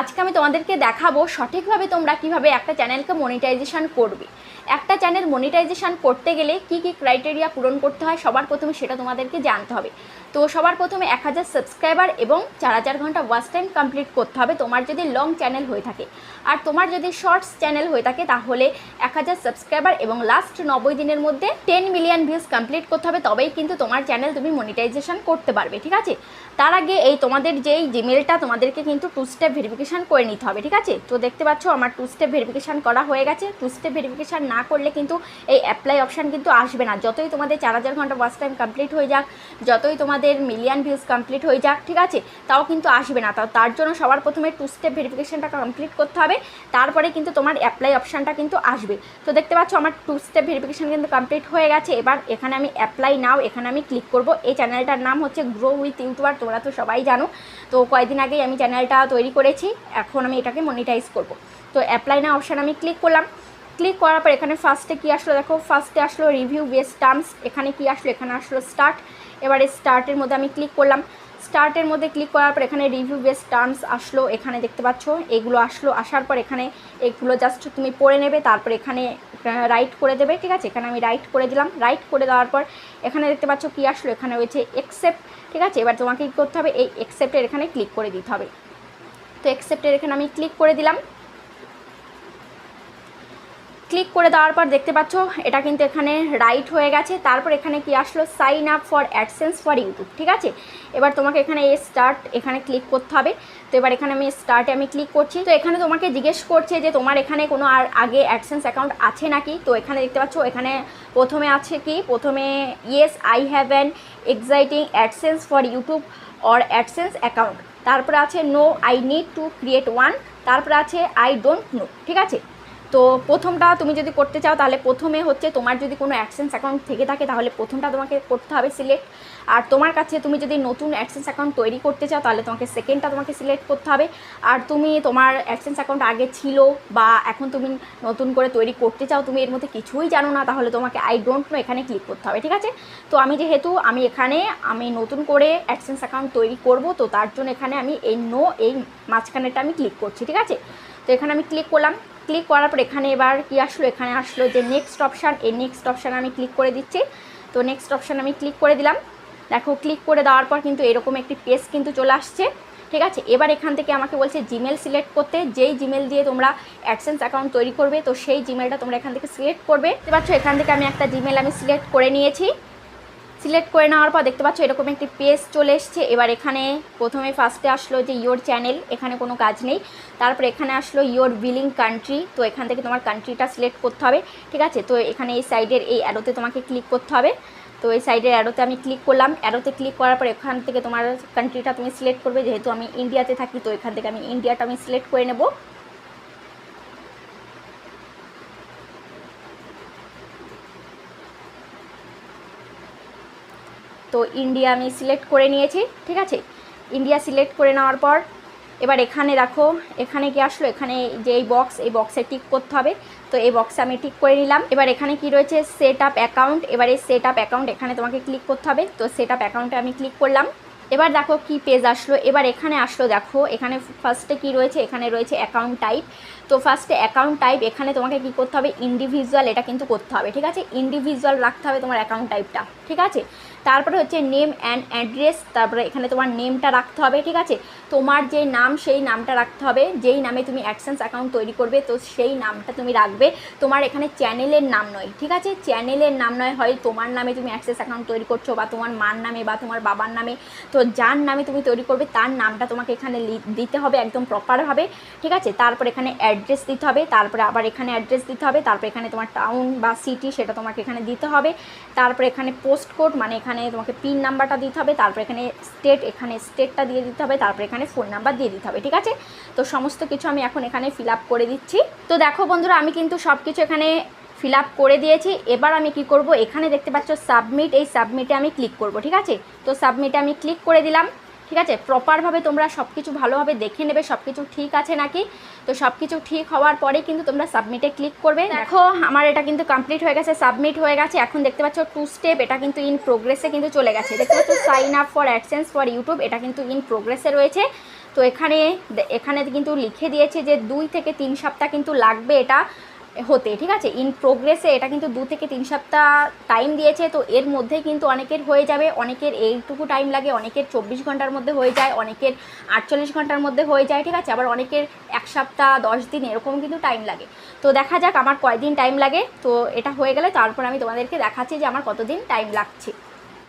আজকে আমি তোমাদেরকে দেখাবো সঠিকভাবে তোমরা কীভাবে একটা চ্যানেলকে মনিটাইজেশন করবে। একটা চ্যানেল মনিটাইজেশান করতে গেলে কি কি ক্রাইটেরিয়া পূরণ করতে হয়, সবার প্রথমে সেটা তোমাদেরকে জানতে হবে। তো সবার প্রথমে এক হাজার সাবস্ক্রাইবার এবং চার হাজার ঘণ্টা ওয়াচ টাইম কমপ্লিট করতে হবে। তোমার যদি লং চ্যানেল হয়ে থাকে আর তোমার যদি শর্টস চ্যানেল হয়ে থাকে, তাহলে এক হাজার সাবস্ক্রাইবার এবং লাস্ট নব্বই দিনের মধ্যে টেন মিলিয়ন ভিউজ কমপ্লিট করতে হবে। তবেই কিন্তু তোমার চ্যানেল তুমি মনিটাইজেশন করতে পারবে, ঠিক আছে? তার আগে এই তোমাদের যেই জিমেলটা তোমাদেরকে কিন্তু টু স্টেপ ভেরিফিকেশান করে নিতে হবে, ঠিক আছে? তো দেখতে পাচ্ছ, আমার টু স্টেপ ভেরিফিকেশান করা হয়ে গেছে। টু স্টেপ ভেরিফিকেশান না করলে কিন্তু এই অ্যাপ্লাই অপশান কিন্তু আসবে না। যতই তোমাদের চার হাজার ঘণ্টা ওয়াচ টাইম কমপ্লিট হয়ে যাক, যতই তোমাদের মিলিয়ন ভিউজ কমপ্লিট হয়ে যাক, ঠিক আছে? তাও কিন্তু আসবে না। তাও তার জন্য সবার প্রথমে টু স্টেপ ভেরিফিকেশানটা কমপ্লিট করতে হবে। তারপরে কিন্তু তোমার অ্যাপ্লাই অপশানটা কিন্তু আসবে। তো দেখতে পাচ্ছ আমার টু স্টেপ ভেরিফিকেশান কিন্তু কমপ্লিট হয়ে গেছে। এবার এখানে আমি অ্যাপ্লাই নাও এখানে আমি ক্লিক করব। এই চ্যানেলটার নাম হচ্ছে গ্রো উইথ ইউটিউবার তোমরা তো সবাই জানো। তো কয়েকদিন আগেই আমি চ্যানেলটা তৈরি করেছি। এখন আমি এটাকে মনিটাইজ করব। তো অ্যাপ্লাই না অপশান আমি ক্লিক করলাম। ক্লিক করার পর এখানে ফার্স্টে কী আসলো? দেখো ফার্স্টে আসলো রিভিউ বেস টার্মস এখানে কি আসলো? এখানে আসলো স্টার্ট এবারে স্টার্টের মধ্যে আমি ক্লিক করলাম। স্টার্টের মধ্যে ক্লিক করার পর এখানে রিভিউ বেস টার্মস আসলো, এখানে দেখতে পাচ্ছ, এগুলো আসলো, আসার পর এখানে এগুলো জাস্ট তুমি পড়ে নেবে, তারপর এখানে রাইট করে দেবে, ঠিক আছে? এখানে আমি রাইট করে দিলাম। রাইট করে দেওয়ার পর এখানে দেখতে পাচ্ছ কী আসলো? এখানে রয়েছে একসেপ্ট ঠিক আছে? এবার তোমাকে কী করতে হবে? এই একসেপ্টের এখানে ক্লিক করে দিতে হবে। তো একসেপ্টের এখানে আমি ক্লিক করে দিলাম। ক্লিক করে দেওয়ার পর দেখতে পাচ্ছ, এটা কিন্তু এখানে রাইট হয়ে গেছে। তারপর এখানে কি আসলো? Sign up for AdSense for YouTube ঠিক আছে? এবার তোমাকে এখানে এ স্টার্ট এখানে ক্লিক করতে হবে। তো এবার এখানে আমি স্টার্টে আমি ক্লিক করছি। তো এখানে তোমাকে জিজ্ঞেস করছে যে তোমার এখানে কোনো আর আগে অ্যাডসেন্স অ্যাকাউন্ট আছে নাকি? তো এখানে দেখতে পাচ্ছ, এখানে প্রথমে আছে কি? প্রথমে yes I have an exciting AdSense for YouTube or AdSense account তারপরে আছে no I need to create one তারপরে আছে আই ডোন্ট নো ঠিক আছে? তো প্রথমটা তুমি যদি করতে চাও, তাহলে প্রথমে হচ্ছে তোমার যদি কোনো অ্যাডসেন্স অ্যাকাউন্ট থেকে থাকে, তাহলে প্রথমটা তোমাকে করতে হবে সিলেক্ট। আর তোমার কাছে তুমি যদি নতুন অ্যাডসেন্স অ্যাকাউন্ট তৈরি করতে চাও, তাহলে তোমাকে সেকেন্ডটা তোমাকে সিলেক্ট করতে হবে। আর তুমি তোমার অ্যাডসেন্স অ্যাকাউন্ট আগে ছিল বা এখন তুমি নতুন করে তৈরি করতে চাও, তুমি এর মধ্যে কিছুই জানো না, তাহলে তোমাকে আই ডোন্ট নো এখানে ক্লিক করতে হবে, ঠিক আছে? তো আমি যেহেতু আমি এখানে আমি নতুন করে অ্যাডসেন্স অ্যাকাউন্ট তৈরি করব, তো তার জন্য এখানে আমি এই নো এই মাঝখানেটা আমি ক্লিক করছি, ঠিক আছে? তো এখানে আমি ক্লিক করলাম। ক্লিক করার পর এখানে এবার কি আসলো? এখানে আসলো যে নেক্সট অপশান এই নেক্সট অপশান আমি ক্লিক করে দিচ্ছি। তো নেক্সট অপশান আমি ক্লিক করে দিলাম। দেখো ক্লিক করে দেওয়ার পর কিন্তু এরকম একটি পেজ কিন্তু চলে আসছে। ঠিক আছে? এবার এখান থেকে আমাকে বলছে জিমেল সিলেক্ট করতে। যেই জিমেল দিয়ে তোমরা অ্যাডসেন্স অ্যাকাউন্ট তৈরি করবে, তো সেই জিমেলটা তোমরা এখান থেকে সিলেক্ট করবে। পাচ্ছ? এখান থেকে আমি একটা জিমেল আমি সিলেক্ট করে নিয়েছি। সিলেক্ট করে নেওয়ার পর দেখতে পাচ্ছ এরকম একটি পেজ চলে এসছে। এবার এখানে প্রথমে ফার্স্টে আসলো যে ইয়োর চ্যানেল এখানে কোনো কাজ নেই। তারপর এখানে আসলো ইয়োর বিলিং কান্ট্রি তো এখান থেকে তোমার কান্ট্রিটা সিলেক্ট করতে হবে, ঠিক আছে? তো এখানে এই সাইডের এই অ্যারোতে তোমাকে ক্লিক করতে হবে। তো এই সাইডের অ্যারোতে আমি ক্লিক করলাম। অ্যারোতে ক্লিক করার পর এখান থেকে তোমার কান্ট্রিটা তুমি সিলেক্ট করবে। যেহেতু আমি ইন্ডিয়াতে থাকি, তো এখান থেকে আমি ইন্ডিয়াটা আমি সিলেক্ট করে নেব। তো ইন্ডিয়া আমি সিলেক্ট করে নিয়েছি, ঠিক আছে? ইন্ডিয়া সিলেক্ট করে নেওয়ার পর, এবার এখানে দেখো, এখানে কি আসলো? এখানে যে এই বক্স এই বক্সে টিক করতে হবে। তো এই বক্সে আমি টিক করে নিলাম। এবার এখানে কি রয়েছে? সেট আপ অ্যাকাউন্ট এবার এই সেট আপ অ্যাকাউন্ট এখানে তোমাকে ক্লিক করতে হবে। তো সেট আপ অ্যাকাউন্টে আমি ক্লিক করলাম। এবার দেখো কি পেজ আসলো। এবার এখানে আসলো দেখো, এখানে ফার্স্টে কি রয়েছে? এখানে রয়েছে অ্যাকাউন্ট টাইপ তো ফার্স্টে অ্যাকাউন্ট টাইপ এখানে তোমাকে কি করতে হবে? ইন্ডিভিজুয়াল এটা কিন্তু করতে হবে, ঠিক আছে? ইন্ডিভিজুয়াল রাখতে হবে তোমার অ্যাকাউন্ট টাইপটা ঠিক আছে? তারপরে হচ্ছে নেম অ্যান্ড অ্যাড্রেস তারপরে এখানে তোমার নেমটা রাখতে হবে, ঠিক আছে? তোমার যে নাম, সেই নামটা রাখতে হবে, যেই নামে তুমি অ্যাডসেন্স অ্যাকাউন্ট তৈরি করবে, তো সেই নামটা তুমি রাখবে। তোমার এখানে চ্যানেলের নাম নয়, ঠিক আছে? চ্যানেলের নাম নয় হয় তোমার নামে তুমি অ্যাক্সেস অ্যাকাউন্ট তৈরি করছ, বা তোমার মার নামে, বা তোমার বাবার নামে তো যার নামে তুমি তৈরি করবে, তার নামটা তোমাকে এখানে দিতে হবে একদম প্রপারভাবে ঠিক আছে? তারপর এখানে অ্যাড্রেস দিতে হবে, তারপরে আবার এখানে অ্যাড্রেস দিতে হবে, তারপর এখানে তোমার টাউন বা সিটি সেটা তোমাকে এখানে দিতে হবে, তারপর এখানে পোস্ট কোড মানে এখানে তোমাকে পিন নাম্বারটা দিতে হবে, তারপর এখানে স্টেট এখানে স্টেটটা দিয়ে দিতে হবে, তারপর এখানে ফোন নাম্বার দিয়ে দিতে হবে, ঠিক আছে? তো সমস্ত কিছু আমি এখন এখানে ফিল করে দিচ্ছি। তো দেখো বন্ধুরা, আমি কিন্তু সব কিছু এখানে ফিল আপ করে দিয়েছি। এবার আমি কি করব? এখানে দেখতে পাচ্ছ সাবমিট এই সাবমিটে আমি ক্লিক করব ঠিক আছে? তো সাবমিটে আমি ক্লিক করে দিলাম ঠিক আছে? প্রপারভাবে তোমরা সব কিছু ভালোভাবে দেখে নেবে সব কিছু ঠিক আছে নাকি? তো সব কিছু ঠিক হওয়ার পরে কিন্তু তোমরা সাবমিটে ক্লিক করবে। দেখো আমার এটা কিন্তু কমপ্লিট হয়ে গেছে সাবমিট হয়ে গেছে। এখন দেখতে পাচ্ছ টু স্টেপ এটা কিন্তু ইন প্রোগ্রেসে কিন্তু চলে গেছে। দেখতে পাচ্ছ sign up for AdSense for YouTube এটা কিন্তু ইন প্রোগ্রেসে রয়েছে। তো এখানে এখানে কিন্তু লিখে দিয়েছে যে দুই থেকে তিন সপ্তাহ কিন্তু লাগবে এটা। হতে, ঠিক আছে? ইন প্রোগ্রেসে এটা কিন্তু দু থেকে তিন সপ্তাহ টাইম দিয়েছে, তো এর মধ্যে কিন্তু অনেকের হয়ে যাবে, অনেকের এইটুকু টাইম লাগে, অনেকের চব্বিশ ঘণ্টার মধ্যে হয়ে যায়, অনেকের আটচল্লিশ ঘণ্টার মধ্যে হয়ে যায়, ঠিক আছে? আবার অনেকের এক সপ্তাহ, দশ দিন এরকম কিন্তু টাইম লাগে। তো দেখা যাক আমার কয়দিন টাইম লাগে, তো এটা হয়ে গেলে তারপর আমি তোমাদেরকে দেখাচ্ছি যে আমার কতদিন টাইম লাগছে।